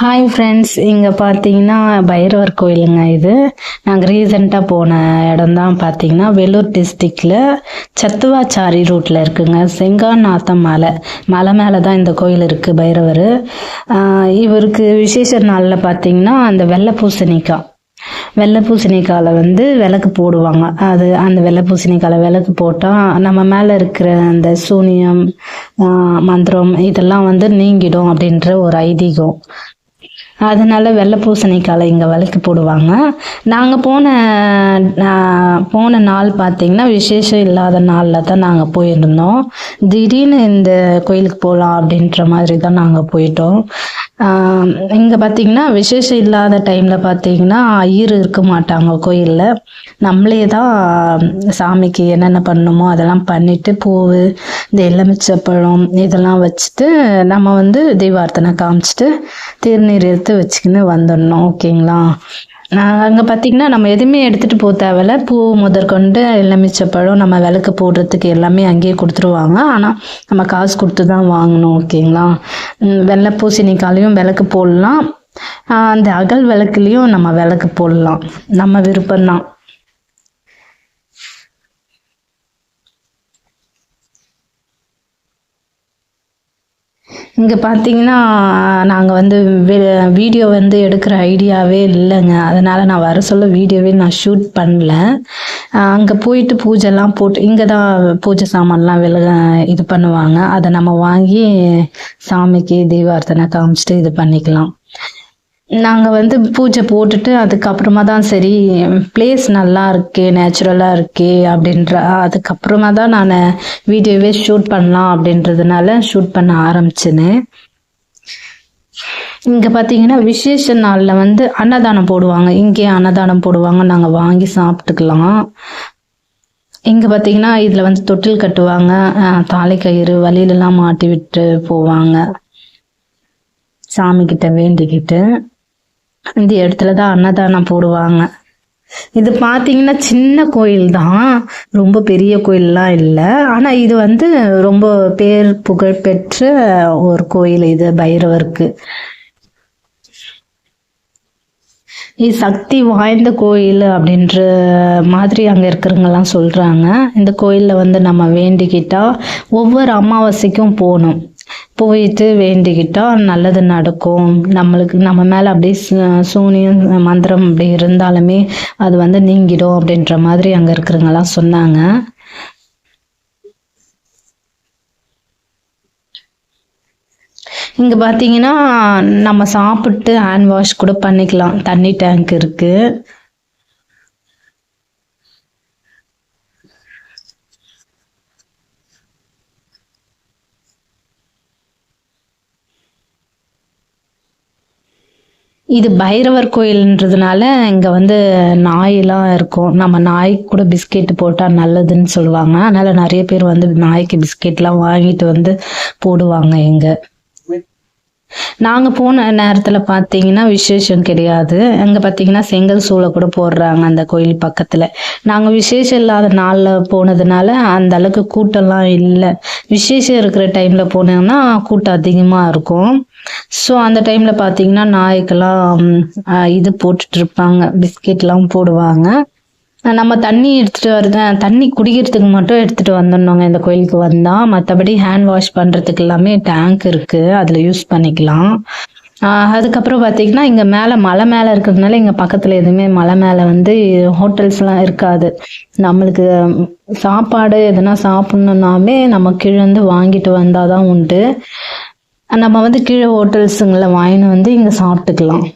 Hi friends இங்கே பார்த்தீங்கன்னா பைரவர் கோயிலுங்க இது. நாங்கள் ரீசெண்டாக போன இடம் தான் பார்த்தீங்கன்னா வேலூர் டிஸ்ட்ரிக்டில் சத்துவாச்சாரி ரூட்டில் இருக்குங்க. செங்காநாத்தம் மலை. மலை மேலே தான் இந்த கோயில் இருக்குது பைரவர். இவருக்கு விசேஷ நாளில் பார்த்தீங்கன்னா அந்த வெள்ளை பூசணிக்காய் வெள்ளை பூசணிக்காயில் வந்து விளக்கு போடுவாங்க. அது அந்த வெள்ளை பூசணிக்காயில் விளக்கு போட்டால் நம்ம மேலே இருக்கிற அந்த சூனியம் மந்திரம் இதெல்லாம் வந்து நீங்கிடும் அப்படின்ற ஒரு ஐதீகம். அதனால் வெள்ளை பூசணிக்கால இங்கே விளக்கு போடுவாங்க. நாங்கள் போன போன நாள் பார்த்தீங்கன்னா விசேஷம் இல்லாத நாளில் தான் நாங்கள் போயிருந்தோம். திடீர்னு இந்த கோயிலுக்கு போகலாம் அப்படின்ற மாதிரி தான் நாங்கள் போயிட்டோம். இங்கே பார்த்தீங்கன்னா விசேஷம் இல்லாத டைமில் பார்த்தீங்கன்னா ஐயர் இருக்க மாட்டாங்க கோயிலில். நம்மளே தான் சாமிக்கு என்னென்ன பண்ணணுமோ அதெல்லாம் பண்ணிட்டு பூவு இந்த எலுமிச்சப்பழம் இதெல்லாம் வச்சுட்டு நம்ம வந்து தீபார்த்தனை காமிச்சிட்டு திருநீர் எடுத்து வச்சுக்கின்னு வந்துடணும். ஓகேங்களா? அங்கே பார்த்தீங்கன்னா நம்ம எதுவுமே எடுத்துகிட்டு போக தேவையில்ல. பூ முதற்கொண்டு எலுமிச்சப்பழம் நம்ம விளக்கு போடுறதுக்கு எல்லாமே அங்கேயே கொடுத்துருவாங்க. ஆனால் நம்ம காசு கொடுத்து தான் வாங்கணும் ஓகேங்களா? வெள்ளை பூசணிக்காலையும் விளக்கு போடலாம். அந்த அகல் விளக்குலேயும் நம்ம விளக்கு போடலாம். நம்ம விருப்பம்தான். இங்கே பார்த்தீங்கன்னா நாங்கள் வந்து வீடியோ வந்து எடுக்கிற ஐடியாவே இல்லைங்க. அதனால் நான் வர சொல்ல வீடியோவே நான் ஷூட் பண்ணல. அங்கே போயிட்டு பூஜைலாம் போட்டு இங்கே தான் பூஜை சாமான்லாம் விலக இது பண்ணுவாங்க. அதை நம்ம வாங்கி சாமிக்கு தீபார்த்தனை காமிச்சிட்டு இது பண்ணிக்கலாம். நாங்கள் வந்து பூஜை போட்டுட்டு அதுக்கப்புறமா தான் சரி பிளேஸ் நல்லா இருக்கே நேச்சுரலாக இருக்கே அப்படின்ற அதுக்கப்புறமா தான் நான் வீடியோவே ஷூட் பண்ணலாம் அப்படின்றதுனால ஷூட் பண்ண ஆரம்பிச்சேன்னு இங்கே பார்த்தீங்கன்னா விசேஷ நாளில் வந்து அன்னதானம் போடுவாங்க. இங்கே அன்னதானம் போடுவாங்க. நாங்கள் வாங்கி சாப்பிட்டுக்கலாம். இங்கே பார்த்தீங்கன்னா இதில் வந்து தொட்டில் கட்டுவாங்க. தாலை கயிறு வழியிலலாம் மாட்டி விட்டு போவாங்க. சாமி கிட்ட வேண்டிக்கிட்டு. இந்த இடத்துல தான் அன்னதானம் போடுவாங்க. இது பார்த்தீங்கன்னா சின்ன கோயில் தான் ரொம்ப பெரிய கோயில்லாம் இல்லை. ஆனால் இது வந்து ரொம்ப பேர் புகழ் பெற்ற ஒரு கோயில் இது பைரவருக்கு. இது சக்தி வாய்ந்த கோயில் அப்படின்ற மாதிரி அங்கே இருக்கிறவங்கலாம் சொல்கிறாங்க இந்த கோயிலில் வந்து நம்ம வேண்டிக்கிட்டால் ஒவ்வொரு அமாவாசைக்கும் போகணும். போயிட்டு வேண்டிக்கிட்டா நல்லது நடக்கும். நம்மளுக்கு நம்ம மேலே அப்படியே சூனியம் மந்திரம் அப்படி இருந்தாலுமே அது வந்து நீங்கிடும் அப்படின்ற மாதிரி அங்கே இருக்கிறவங்கெல்லாம் சொன்னாங்க. இங்கே பார்த்தீங்கன்னா நம்ம சாப்பிட்டு ஹேண்ட் வாஷ் கூட பண்ணிக்கலாம். தண்ணி டேங்க் இருக்கு. இது பைரவர் கோயில்ன்றதுனால இங்கே வந்து நாயெல்லாம் இருக்கும். நம்ம நாய்க்கு கூட பிஸ்கெட் போட்டால் நல்லதுன்னு சொல்லுவாங்க. அதனால நிறைய பேர் வந்து நாய்க்கு பிஸ்கெட்லாம் வாங்கிட்டு வந்து போடுவாங்க இங்கே. நாங்கள் போன நேரத்தில் பார்த்தீங்கன்னா விசேஷம் கிடையாது. அங்கே பார்த்தீங்கன்னா செங்கல் சூளை கூட போடுறாங்க அந்த கோயில் பக்கத்தில். நாங்கள் விசேஷம் இல்லாத நாளில் போனதுனால அந்த அளவுக்கு கூட்டம்லாம் இல்லை. விசேஷம் இருக்கிற டைமில் போனோம்னா கூட்டம் அதிகமாக இருக்கும். ஸோ அந்த டைமில் பார்த்தீங்கன்னா நாய்க்கெல்லாம் இது போட்டுட்டு இருப்பாங்க. பிஸ்கெட்லாம் போடுவாங்க. நம்ம தண்ணி எடுத்துட்டு வருது தண்ணி குடிக்கிறதுக்கு மட்டும் எடுத்துட்டு வந்துடணுங்க. இந்த கோயிலுக்கு வந்தா மற்றபடி ஹேண்ட் வாஷ் பண்றதுக்கு எல்லாமே டேங்க் இருக்கு. அதுல யூஸ் பண்ணிக்கலாம். அதுக்கப்புறம் பார்த்தீங்கன்னா இங்கே மேலே மலை மேலே இருக்கிறதுனால இங்கே பக்கத்தில் எதுவுமே மலை மேலே வந்து ஹோட்டல்ஸ்லாம் இருக்காது. நம்மளுக்கு சாப்பாடு எதுனா சாப்பிட்ணுன்னாமே நம்ம கீழே வந்து வாங்கிட்டு வந்தால் தான் உண்டு. நம்ம வந்து கீழே ஹோட்டல்ஸுங்களை வாங்கின்னு வந்து இங்கே சாப்பிட்டுக்கலாம்.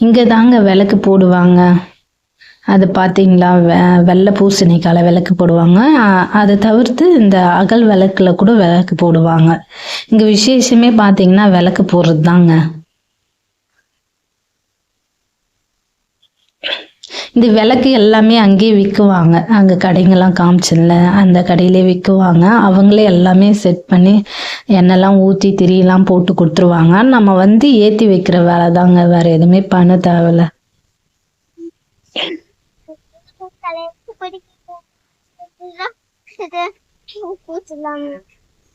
இங்கே தாங்க விளக்கு போடுவாங்க. அது பார்த்தீங்களா வெ வெள்ளை பூசணிக்கால விளக்கு போடுவாங்க. அதை தவிர்த்து இந்த அகல் விளக்குல கூட விளக்கு போடுவாங்க. இங்கே விசேஷமே பார்த்தீங்கன்னா விளக்கு போடுறது தாங்க இந்த விளக்கு எல்லாமே அங்கேயே விற்குவாங்க அங்கே கடைங்கெல்லாம் காமிச்சல அந்த கடையிலே விற்குவாங்க அவங்களே எல்லாமே செட் பண்ணி எண்ணெய்லாம் ஊற்றி திரியெல்லாம் போட்டு கொடுத்துருவாங்க. நம்ம வந்து ஏற்றி வைக்கிற வேலை தாங்க. வேற எதுவுமே பண்ண தேவையில்ல.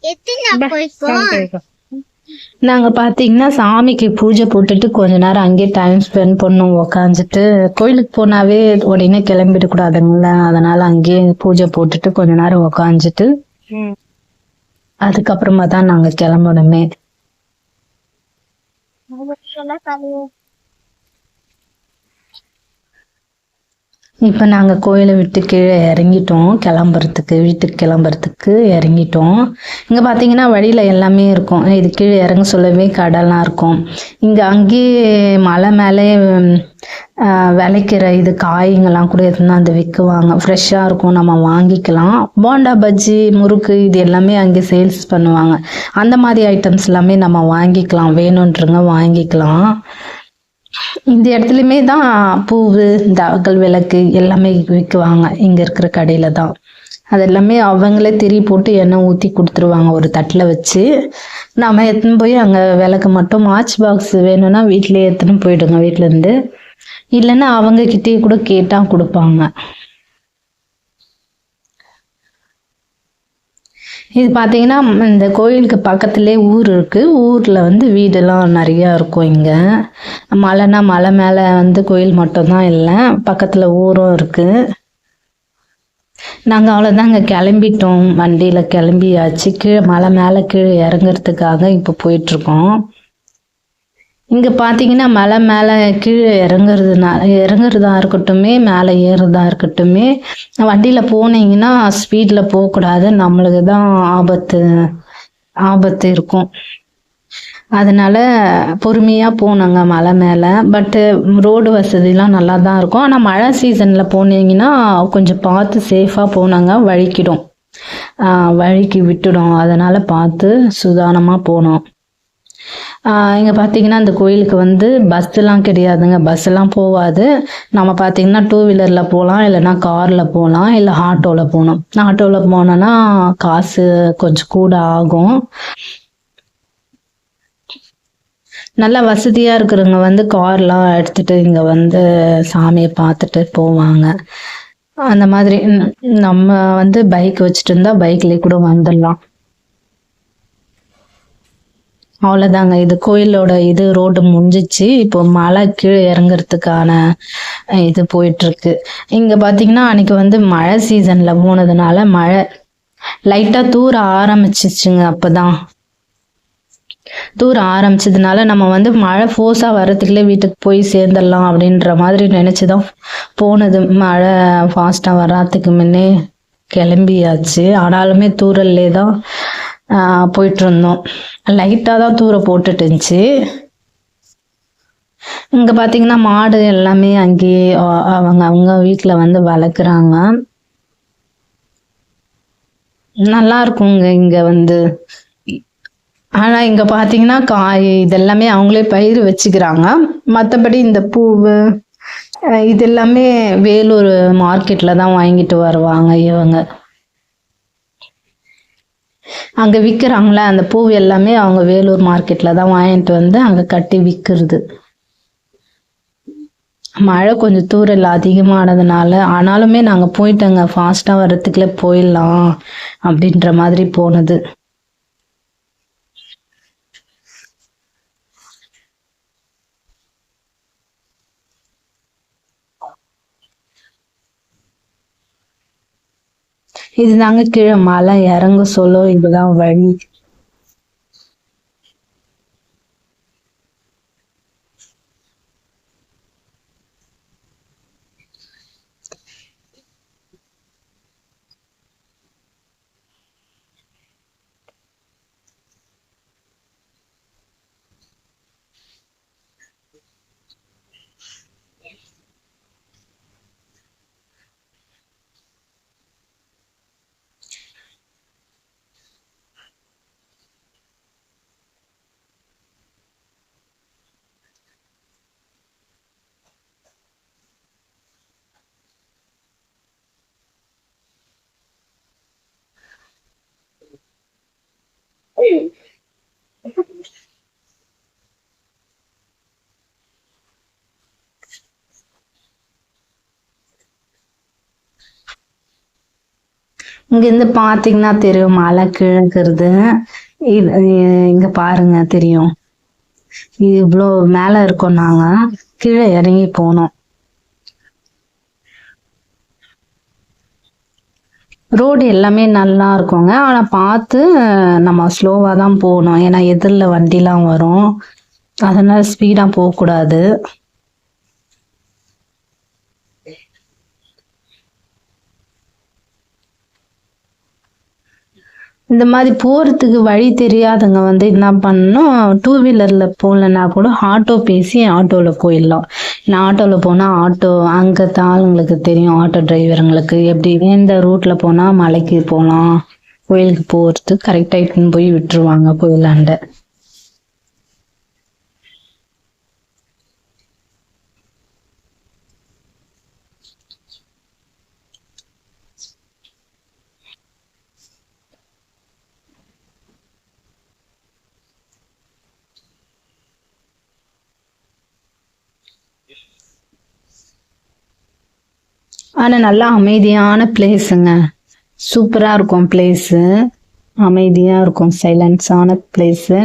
எத்தனை போய்ப்போம் நாங்க பாத்தீங்கன்னா சாமிக்கு பூஜை போட்டுட்டு கொஞ்ச நேரம் அங்கேயே டைம் ஸ்பெண்ட் பண்ணோம் உக்காந்துட்டு. கோயிலுக்கு போனாவே உடனே கிளம்பிட கூடாதுங்கள அதனால அங்கேயே பூஜை போட்டுட்டு கொஞ்ச நேரம் உக்காந்துட்டு அதுக்கப்புறமா தான் நாங்க கிளம்பணுமே. இப்போ நாங்கள் கோயிலை விட்டு கீழே இறங்கிட்டோம். கிளம்புறதுக்கு வீட்டுக்கு கிளம்புறதுக்கு இறங்கிட்டோம். இங்கே பார்த்தீங்கன்னா வழியில் எல்லாமே இருக்கும். இது கீழே இறங்க சொல்லவே கடலாம் இருக்கும். இங்கே அங்கேயே மலை மேலே விளைக்கிற இது காய்ங்கெல்லாம் கூட இருந்தால் அந்த விற்குவாங்க ஃப்ரெஷ்ஷாக இருக்கும். நம்ம வாங்கிக்கலாம். போண்டா பஜ்ஜி முறுக்கு இது எல்லாமே அங்கே சேல்ஸ் பண்ணுவாங்க. அந்த மாதிரி ஐட்டம்ஸ் எல்லாமே நம்ம வாங்கிக்கலாம். வேணுன்றங்க வாங்கிக்கலாம். இந்த இடத்துலையுமே தான் பூவு இந்த அகல் விளக்கு எல்லாமே விற்குவாங்க இங்கே இருக்கிற கடையில் தான். அது எல்லாமே அவங்களே திரி போட்டு எண்ணெய் ஊற்றி கொடுத்துருவாங்க. ஒரு தட்டில் வச்சு. நாம எத்தனை போய் அங்கே விளக்கு மட்டும் மாச் பாக்ஸ் வேணும்னா வீட்டிலேயே எத்தனை போயிடுங்க வீட்டிலேருந்து இல்லைன்னா அவங்க கிட்டேயே கூட கேட்டால் கொடுப்பாங்க. இது பார்த்தீங்கன்னா இந்த கோயிலுக்கு பக்கத்துலேயே ஊர் இருக்குது ஊரில் வந்து வீடெல்லாம் நிறையா இருக்கும் இங்கே. மலைனா மலை மேலே வந்து கோயில் மட்டும்தான் இல்லை பக்கத்தில் ஊரும் இருக்குது நாங்கள் அவ்வளோதாங்க கிளம்பிட்டோம். வண்டியில் கிளம்பியாச்சு. கீழே மலை மேலே கீழே இறங்குறதுக்காக இப்போ போயிட்டுருக்கோம் இங்கே பார்த்தீங்கன்னா மலை மேலே கீழே இறங்குறதுனால இறங்குறதா இருக்கட்டுமே மேலே ஏறுறதா இருக்கட்டுமே வண்டியில் போனீங்கன்னா ஸ்பீடில் போகக்கூடாது. நம்மளுக்கு தான் ஆபத்து ஆபத்து இருக்கும். அதனால பொறுமையாக போனோங்க மலை மேலே. பட்டு ரோடு வசதிலாம் நல்லா தான் இருக்கும். ஆனால் மழை சீசனில் போனீங்கன்னா கொஞ்சம் பார்த்து சேஃபாக போனாங்க வழிக்கிடும். வழிக்கு விட்டுடும். அதனால் பார்த்து சுதானமாக போனோம் இங்கே பார்த்தீங்கன்னா அந்த கோயிலுக்கு வந்து பஸ்ஸெல்லாம் கிடையாதுங்க. பஸ்ஸெல்லாம் போகாது. நம்ம பார்த்தீங்கன்னா டூ வீலரில் போகலாம் இல்லைன்னா காரில் போகலாம் இல்லை ஆட்டோவில் போகணும். ஆட்டோவில் போனோன்னா காசு கொஞ்சம் கூட ஆகும். நல்லா வசதியாக இருக்கிறவங்க வந்து கார்லாம் எடுத்துகிட்டு இங்கே வந்து சாமியை பார்த்துட்டு போவாங்க. அந்த மாதிரி நம்ம வந்து பைக் வச்சுட்டு இருந்தா பைக்லேயே கூட வந்துடலாம். அவ்வளோதாங்க இது கோயிலோட இது ரோடு முடிஞ்சிச்சு. இப்போ மழை கீழே இறங்குறதுக்கான இது போயிட்டுருக்கு. இங்கே இங்க பாத்தீங்கன்னா அன்னைக்கு வந்து மழை சீசன்ல போனதுனால மழை லைட்டா தூர ஆரம்பிச்சிச்சுங்க அப்பதான். தூர ஆரம்பிச்சதுனால நம்ம வந்து மழை ஃபோர்ஸா வர்றதுக்குள்ளே வீட்டுக்கு போய் சேர்ந்துடலாம் அப்படின்ற மாதிரி நினைச்சுதான் போனது. மழை ஃபாஸ்ட்டாக வர்றதுக்கு முன்னே கிளம்பியாச்சு. ஆனாலுமே தூரல்லே தான் போயிட்டு இருந்தோம் லைட்டாக தான் தூர போட்டுட்டு இருந்துச்சு இங்கே பார்த்தீங்கன்னா மாடு எல்லாமே அங்கேயே அவங்க அவங்க வீட்டில் வந்து வளர்க்குறாங்க. நல்லா இருக்குங்க இங்கே வந்து. ஆனால் இங்கே பார்த்தீங்கன்னா காய் இதெல்லாமே அவங்களே பயிர் வச்சுக்கிறாங்க. மற்றபடி இந்த பூவு இது எல்லாமே வேலூர் மார்க்கெட்டில் தான் வாங்கிட்டு வருவாங்க இவங்க. அங்க விற்கிறாங்களே அந்த பூ எல்லாமே அவங்க வேலூர் மார்க்கெட்டில் தான் வாங்கிட்டு வந்து அங்க கட்டி விக்கிறது. மழை கொஞ்சம் தூரல் அதிகமானதுனால. ஆனாலுமே நாங்க போயிட்டோங்க ஃபாஸ்ட்டாக வர்றதுக்குள்ளே போயிடலாம் அப்படின்ற மாதிரி போனது. இது நாங்க கீழே மலை இறங்க சொல்லோ இதுதான் வழி. இங்கேருந்து பார்த்தீங்கன்னா தெரியும் மலை கிழக்குறது. இது இங்க பாருங்க தெரியும். இவ்வளோ மேலே இருக்கோம் நாங்க. கீழே இறங்கி போனோம். ரோடு எல்லாமே நல்லா இருக்குங்க. ஆனால் பார்த்து நம்ம ஸ்லோவாக தான் போகணும். ஏன்னா எதிரில் வண்டிலாம் வரும். அதனால ஸ்பீடாக போகக்கூடாது. இந்த மாதிரி போகிறதுக்கு வழி தெரியாதவங்க வந்து என்ன பண்ணணும்? டூ வீலரில் போகலன்னா கூட ஆட்டோ பேசி ஆட்டோவில் போயிடலாம். நான் ஆட்டோவில் போனால் ஆட்டோ அங்கே ஆளுங்களுக்கு தெரியும் ஆட்டோ டிரைவருங்களுக்கு எப்படி எந்த ரூட்டில் போனால் மலைக்கு போகலாம் கோயிலுக்கு போகிறது கரெக்டாக இட்டுன்னு போய் விட்டுருவாங்க கோயிலாண்ட. ஆனால் நல்லா அமைதியான பிளேஸுங்க சூப்பராக இருக்கும் பிளேஸு அமைதியாக இருக்கும். சைலன்ஸான பிளேஸு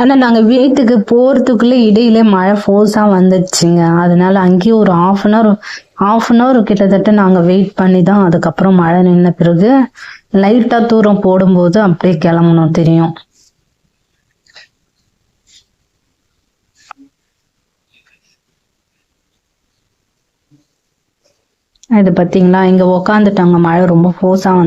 ஆனால் நாங்கள் வீட்டுக்கு போகிறதுக்குள்ளே இடையில மழை ஃபோர்ஸாக வந்துடுச்சுங்க. அதனால அங்கேயும் ஒரு half an hour half an hour கிட்டத்தட்ட நாங்கள் வெயிட் பண்ணி தான் அதுக்கப்புறம் மழை நின்ன பிறகு லைட்டாக தூரம் போடும்போது அப்படியே கிளம்பணும் தெரியும். இது பார்த்தீங்களா? இங்கே உக்காந்துட்டாங்க மழை ரொம்ப ஃபோர்ஸாக வந்து